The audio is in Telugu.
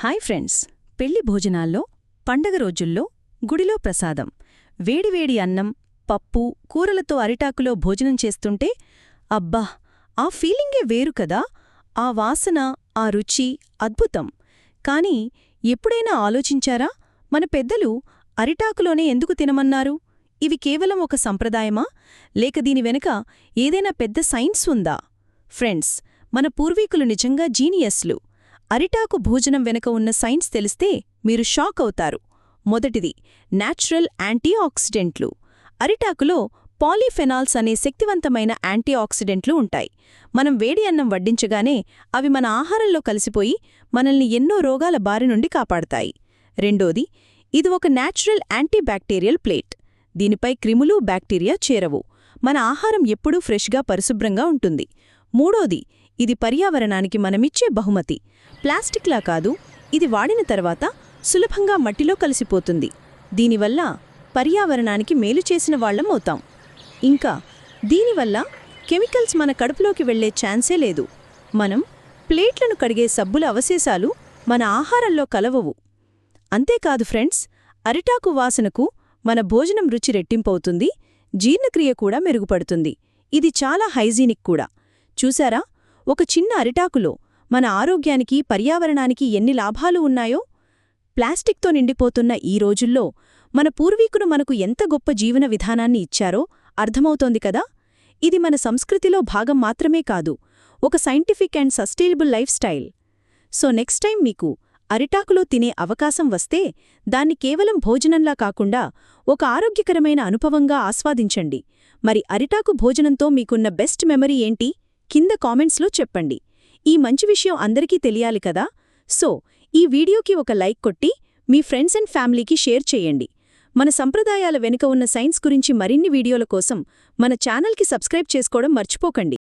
Hi friends. పెళ్ళి భోజనాల్లో పండగ రోజుల్లో గుడిలో ప్రసాదం. వేడివేడి అన్నం పప్పు కూరలతో అరిటాకులో భోజనం చేస్తుంటే అబ్బా! ఆ ఫీలింగే వేరు కదా! ఆ వాసన ఆ రుచి అద్భుతం. కాని ఎప్పుడైనా ఆలోచించారా? మన పెద్దలు అరిటాకులోనే ఎందుకు తినమన్నారు? ఇవి కేవలం ఒక సంప్రదాయమా? లేక దీని వెనుక ఏదైనా పెద్ద సైన్స్ ఉందా? ఫ్రెండ్స్ మన పూర్వీకులు నిజంగా జీనియస్లు. అరిటాకు భోజనం వెనుక ఉన్న సైన్స్ తెలిస్తే మీరు షాక్ అవుతారు. మొదటిది నాచురల్ యాంటీఆక్సిడెంట్లు. అరిటాకులో పాలీఫెనాల్స్ అనే శక్తివంతమైన యాంటీఆక్సిడెంట్లు ఉంటాయి. మనం వేడి అన్నం వడ్డించగానే అవి మన ఆహారంలో కలిసిపోయి మనల్ని ఎన్నో రోగాల బారి నుండి కాపాడతాయి. రెండోది ఇది ఒక నాచురల్ యాంటీబ్యాక్టీరియల్ ప్లేట్. దీనిపై క్రిములు బ్యాక్టీరియా చేరవు. మన ఆహారం ఎప్పుడూ ఫ్రెష్గా పరిశుభ్రంగా ఉంటుంది. మూడోది ఇది పర్యావరణానికి మనమిచ్చే బహుమతి. ప్లాస్టిక్లా కాదు ఇది వాడిన తర్వాత సులభంగా మట్టిలో కలిసిపోతుంది. దీనివల్ల పర్యావరణానికి మేలు చేసిన వాళ్ళం అవుతాం. ఇంకా దీనివల్ల కెమికల్స్ మన కడుపులోకి వెళ్ళే ఛాన్సే లేదు. మనం ప్లేట్లను కడిగే సబ్బుల అవశేషాలు మన ఆహారంలో కలవవు. అంతేకాదు ఫ్రెండ్స్ అరిటాకు వాసనకు మన భోజనం రుచి రెట్టింపవుతుంది జీర్ణక్రియ కూడా మెరుగుపడుతుంది. ఇది చాలా హైజీనిక్ కూడా. చూశారా? ఒక చిన్న అరిటాకులో మన ఆరోగ్యానికి పర్యావరణానికి ఎన్ని లాభాలు ఉన్నాయో ప్లాస్టిక్తో నిండిపోతున్న ఈ రోజుల్లో మన పూర్వీకులు మనకు ఎంత గొప్ప జీవన విధానాన్ని ఇచ్చారో అర్థమవుతోంది కదా? ఇది మన సంస్కృతిలో భాగం మాత్రమే కాదు ఒక scientific and sustainable lifestyle. So next time మీకు అరిటాకులో తినే అవకాశం వస్తే దాన్ని కేవలం భోజనంలా కాకుండా ఒక ఆరోగ్యకరమైన అనుభవంగా ఆస్వాదించండి. మరి అరిటాకు భోజనంతో మీకున్న బెస్ట్ మెమరీ ఏంటి? కింద కామెంట్స్లో చెప్పండి. ఈ మంచి విషయం అందరికీ తెలియాలి కదా? సో ఈ వీడియోకి ఒక లైక్ కొట్టి మీ ఫ్రెండ్స్ అండ్ ఫ్యామిలీకి షేర్ చేయండి. మన సంప్రదాయాల వెనుక ఉన్న సైన్స్ గురించి మరిన్ని వీడియోల కోసం మన ఛానల్కి సబ్స్క్రైబ్ చేసుకోవడం మర్చిపోకండి.